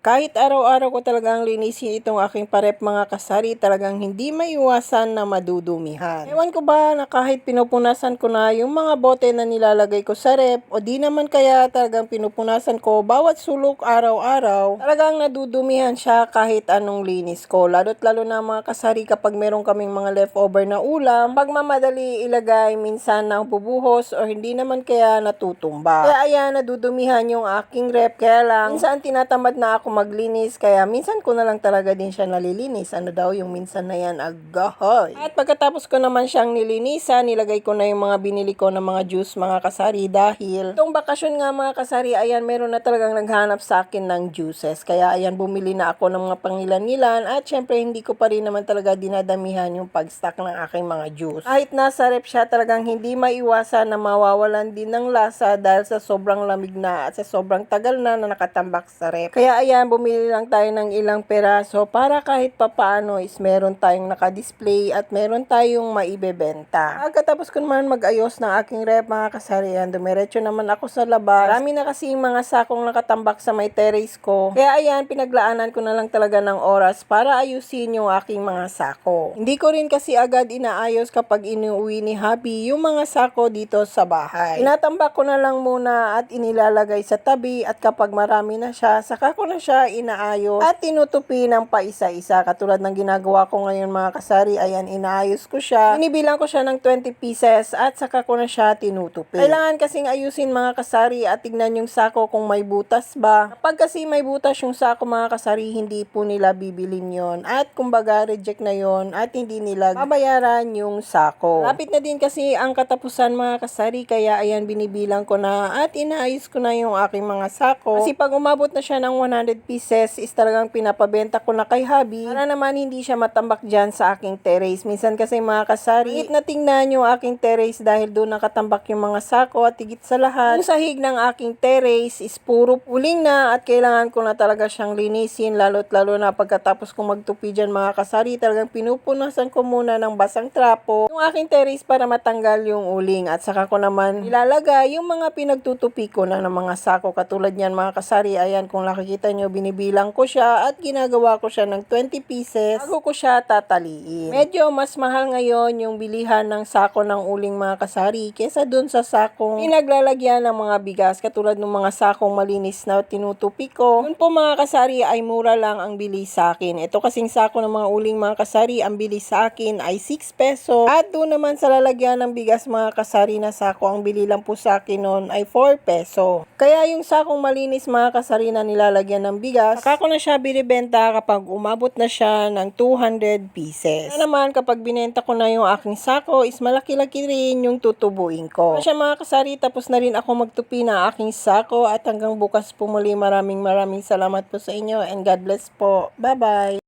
Kahit araw-araw ko talagang linisin itong aking parep mga kasari, talagang hindi maiwasan na madudumihan. Ewan ko ba na kahit pinupunasan ko na yung mga bote na nilalagay ko sa rep, o di naman kaya talagang pinupunasan ko bawat sulok araw-araw, talagang nadudumihan siya kahit anong linis ko. Lalo't lalo na mga kasari kapag meron kaming mga leftover na ulam, pag mamadali ilagay, minsan na bubuhos o hindi naman kaya natutumba. Kaya ayan, nadudumihan yung aking rep, kaya lang, minsan tinatamad na ako maglinis, kaya minsan ko na lang talaga din siya nalilinis. Ano daw yung minsan na yan, agahoy. At pagkatapos ko naman siyang nilinisan, nilagay ko na yung mga binili ko ng mga juice, mga kasari, dahil itong bakasyon nga mga kasari, ayan, meron na talagang naghanap sa akin ng juices. Kaya ayan, bumili na ako ng mga pangilan-ngilan at syempre hindi ko pa rin naman talaga dinadamihan yung pag-stock ng aking mga juice. Kahit nasa rep siya, talagang hindi maiwasan na mawawalan din ng lasa dahil sa sobrang lamig na at sa sobrang tagal na na nakatambak sa rep. Kaya ayan, bumili lang tayo ng ilang peraso para kahit papaano is meron tayong nakadisplay at meron tayong maibebenta. Pagkatapos ko naman mag-ayos ng aking rep mga kasarian, dumiretso naman ako sa labas. Marami na kasi mga sakong nakatambak sa may terrace ko. Kaya ayan, pinaglaanan ko na lang talaga ng oras para ayusin yung aking mga sako. Hindi ko rin kasi agad inaayos kapag inuwi ni Happy yung mga sako dito sa bahay. Tinatambak ko na lang muna at inilalagay sa tabi at kapag marami na siya, saka ko na siya inaayos at tinutupi ng paisa-isa. Katulad ng ginagawa ko ngayon mga kasari, ayan, inaayos ko siya. Binibilang ko siya ng 20 pieces at saka ko na siya tinutupi. Kailangan kasing ayusin mga kasari at tignan yung sako kung may butas ba. Kapag kasi may butas yung sako mga kasari, hindi po nila bibilin yon At kumbaga, reject na yon at hindi nila babayaran yung sako. Lapit na din kasi ang katapusan mga kasari, kaya ayan, binibilang ko na at inaayos ko na yung aking mga sako. Kasi pag umabot na siya ng 100 pieces is talagang pinapabenta ko na kay Habi. Para naman hindi siya matambak dyan sa aking terrace. Minsan kasi mga kasari, higit na tingnan yung aking terrace dahil doon nakatambak yung mga sako at higit sa lahat, yung sahig ng aking terrace is puro puling na at kailangan ko na talaga siyang linisin lalo't lalo na pagkatapos kong magtupi dyan mga kasari, talagang pinupunasan ko muna ng basang trapo. Yung aking terrace para matanggal yung uling at saka ko naman ilalagay yung mga pinagtutupi ko na ng mga sako. Katulad niyan mga kasari, ayan kung nakikita nyo, binibilang ko siya at ginagawa ko siya ng 20 pieces bago ko siya tataliin. Medyo mas mahal ngayon yung bilihan ng sako ng uling mga kasari kesa dun sa sakong pinaglalagyan ng mga bigas katulad ng mga sakong malinis na tinutupi ko. Yun po mga kasari ay mura lang ang bili sa akin. Ito kasing sako ng mga uling mga kasari, ang bili sa akin ay 6 peso. At doon naman sa lalagyan ng bigas mga kasari na sako, ang bili lang po sa akin noon ay 4 peso. Kaya yung sakong malinis mga kasari na nilalagyan ng bigas, saka ko na siya binibenta kapag umabot na siya ng 200 pieces. Kaya naman kapag binenta ko na yung aking sako is malaki-laki rin yung tutubuin ko. Siya mga kasari, tapos na rin ako magtupi ng aking sako at hanggang bukas po muli maraming maraming salamat po sa inyo and God bless po. Bye-bye!